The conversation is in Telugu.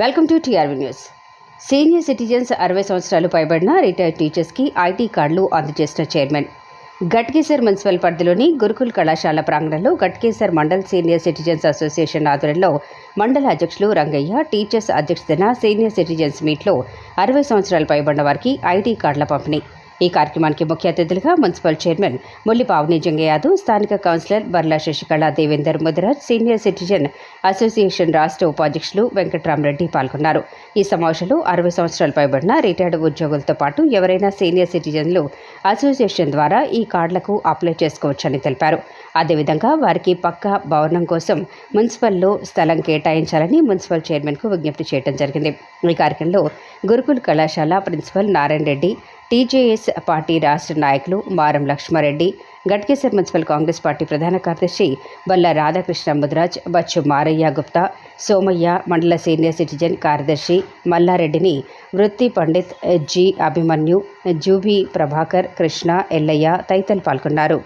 Welcome to TRV news senior citizens అరవై సంవత్సరాలు పైబడిన రిటైర్డ్ టీచర్స్కి ఐటీ కార్డులు అందజేసిన చైర్మన్ గట్కేసర్ మున్సిపల్ పరిధిలోని గురుకుల్ కళాశాల ప్రాంగణంలో Ghatkesar mandal senior citizens association ఆధ్వర్యంలో మండల అధ్యక్షులు రంగయ్య టీచర్స్ అధ్యక్షతన సీనియర్ సిటిజన్స్ మీట్లో అరవై సంవత్సరాలు పైబడిన వారికి ఐటీ కార్డుల పంపిణీ. ఈ కార్యక్రమానికి ముఖ్య అతిథులుగా మున్సిపల్ చైర్మన్ ముల్లి పావని స్థానిక councillor Barla Sasikala Devender Mudiraj senior citizen association రాష్ట్ర ఉపాధ్యక్షులు వెంకట్రామరెడ్డి పాల్గొన్నారు. ఈ సమావేశంలో అరవై సంవత్సరాలు పైబడిన రిటైర్డ్ ఉద్యోగులతో పాటు ఎవరైనా సీనియర్ సిటిజన్లు అసోసియేషన్ ద్వారా ఈ కార్డులకు అప్లై చేసుకోవచ్చని తెలిపారు. అదేవిధంగా వారికి పక్కా భవనం కోసం మున్సిపల్లో స్థలం కేటాయించాలని మున్సిపల్ చైర్మన్కు విజ్ఞప్తి చేయడం జరిగింది. ఈ కార్యక్రమంలో గురుకుల్ కళాశాల principal Narayana Reddy TJS party రాష్ట్ర నాయకులు Maram Laxmareddy Ghatkesar municipal Congress party ప్రధాన కార్యదర్శి బల్ల రాధాకృష్ణ ముద్రాజ్ బచ్చు మారయ్య గుప్తా సోమయ్య మండల సీనియర్ సిటిజన్ కార్యదర్శి మల్లారెడ్డిని వృత్తి పండిత్ జి అభిమన్యు జూబీ ప్రభాకర్ కృష్ణ ఎల్లయ్య తదితరులు పాల్గొన్నారు.